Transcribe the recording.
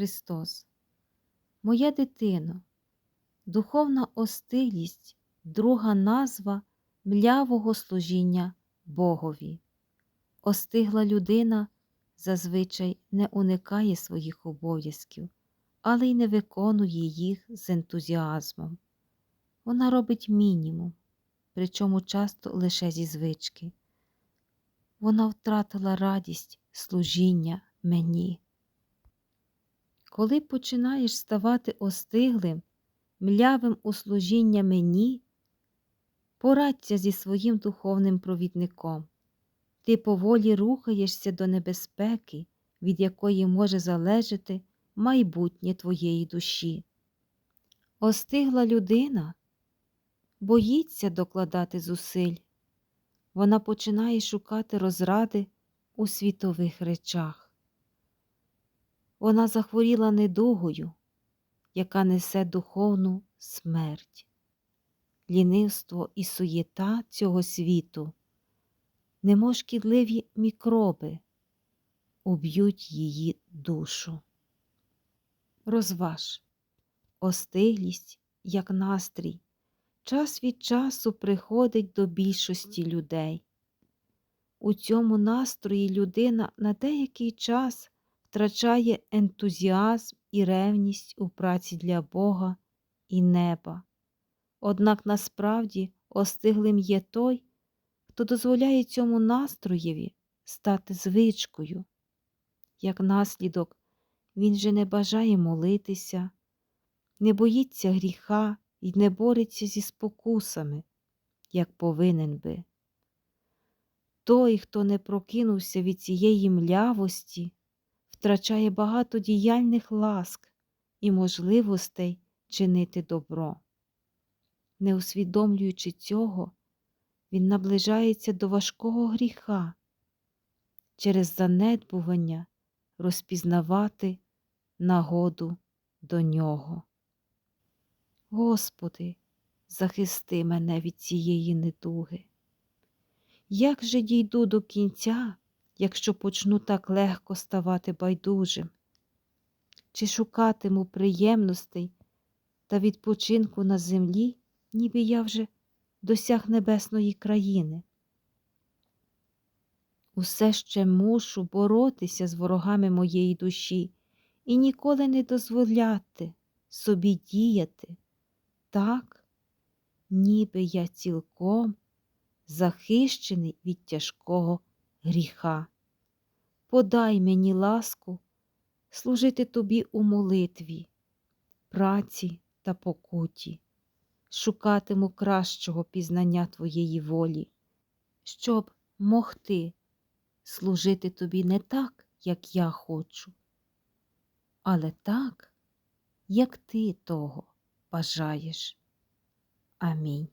Христос. Моя дитино, духовна остилість друга назва млявого служіння Богові. Остигла людина зазвичай не уникає своїх обов'язків, але й не виконує їх з ентузіазмом. Вона робить мінімум, причому часто лише зі звички. Вона втратила радість служіння мені. Коли починаєш ставати остиглим, млявим у служіння мені, порадься зі своїм духовним провідником. Ти поволі рухаєшся до небезпеки, від якої може залежати майбутнє твоєї душі. Остигла людина боїться докладати зусиль. Вона починає шукати розради у світових речах. Вона захворіла недугою, яка несе духовну смерть. Лінивство і суєта цього світу, немов шкідливі мікроби, уб'ють її душу. Розваж, остиглість, як настрій, час від часу приходить до більшості людей. У цьому настрої людина на деякий час втрачає ентузіазм і ревність у праці для Бога і неба. Однак насправді остиглим є той, хто дозволяє цьому настроєві стати звичкою. Як наслідок, він же не бажає молитися, не боїться гріха і не бореться зі спокусами, як повинен би. Той, хто не прокинувся від цієї млявості, втрачає багато діяльних ласк і можливостей чинити добро. Не усвідомлюючи цього, він наближається до важкого гріха, через занедбування розпізнавати нагоду до нього. Господи, захисти мене від цієї недуги. Як же дійду до кінця, якщо почну так легко ставати байдужим? Чи шукатиму приємностей та відпочинку на землі, ніби я вже досяг небесної країни? Усе ще мушу боротися з ворогами моєї душі і ніколи не дозволяти собі діяти так, ніби я цілком захищений від тяжкого гріха. Подай мені ласку служити тобі у молитві, праці та покуті, шукатиму кращого пізнання твоєї волі, щоб могти служити тобі не так, як я хочу, але так, як ти того бажаєш. Амінь.